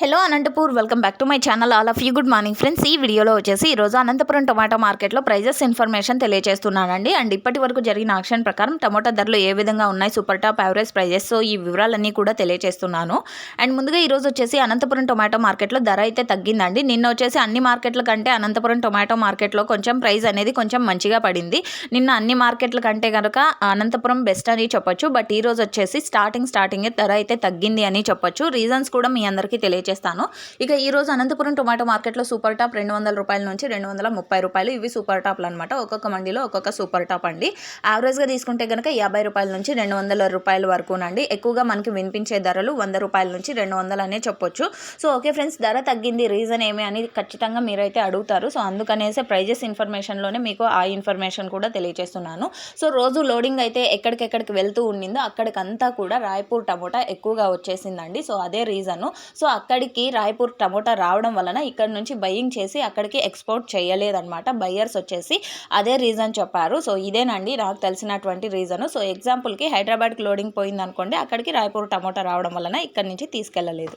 Hello Anantapur welcome back to my channel all of you good morning friends ఈ వీడియోలో వచ్చేసి ఈరోజు Anantapuram tomato మార్కెట్లో ప్రైజెస్ ఇన్ఫర్మేషన్ తెలియజేస్తున్నానండి. అండ్ ఇప్పటి వరకు జరిగిన ఆక్షన్ ప్రకారం టమాటా ధరలు ఏ విధంగా ఉన్నాయి super top average prices so ఈ వివరాలన్నీ కూడా తెలియజేస్తున్నాను. అండ్ ముందుగా ఈరోజు వచ్చేసి అనంతపురం టొమాటో మార్కెట్లో ధర అయితే తగ్గిందండి. నిన్న వచ్చేసి అన్ని మార్కెట్ల కంటే అనంతపురం టొమాటో మార్కెట్లో కొంచెం ప్రైస్ అనేది కొంచెం మంచిగా పడింది. నిన్న అన్ని మార్కెట్ల కంటే కనుక అనంతపురం బెస్ట్ అని చెప్పొచ్చు. బట్ ఈ రోజు వచ్చేసి స్టార్టింగ్ స్టార్టింగ్ ధర అయితే తగ్గింది అని చెప్పొచ్చు. రీజన్స్ కూడా మీ అందరికీ చేస్తాను. ఇక ఈరోజు అనంతపురం టొమాటో మార్కెట్లో సూపర్ టాప్ రెండు వందల రూపాయల నుంచి రెండు వందల ముప్పై రూపాయలు ఇవి సూపర్ టాప్లు అనమాట ఒక్కొక్క మండీలో ఒక్కొక్క సూపర్ టాప్ అండి. యావరేజ్గా తీసుకుంటే కనుక యాభై రూపాయల నుంచి రెండు వందల రూపాయల వరకునండి. ఎక్కువగా మనకి వినిపించే ధరలు వంద రూపాయల నుంచి రెండు వందలు అనే చెప్పొచ్చు. సో ఓకే ఫ్రెండ్స్ ధర తగ్గింది. రీజన్ ఏమి అని ఖచ్చితంగా మీరైతే అడుగుతారు. సో అందుకనేసి ప్రైజెస్ ఇన్ఫర్మేషన్లోనే మీకు ఆ ఇన్ఫర్మేషన్ కూడా తెలియజేస్తున్నాను సో రోజు లోడింగ్ అయితే ఎక్కడికెక్కడికి వెళ్తూ ఉండిందో అక్కడికంతా కూడా రాయపూర్ టమోటా ఎక్కువగా వచ్చేసిందండి. సో అదే రీజను. సో అక్కడ అక్కడికి రాయపూర్ టమోటా రావడం వలన ఇక్కడ నుంచి బయ్యింగ్ చేసి అక్కడికి ఎక్స్పోర్ట్ చేయలేదన్నమాట. బయ్యర్స్ వచ్చేసి అదే రీజన్ చెప్పారు. సో ఇదేనండి నాకు తెలిసినటువంటి రీజన్ సో ఎగ్జాంపుల్కి హైదరాబాద్కి లోడింగ్ పోయిందనుకోండి అక్కడికి రాయపూర్ టమోటా రావడం వలన ఇక్కడ నుంచి తీసుకెళ్ళలేదు.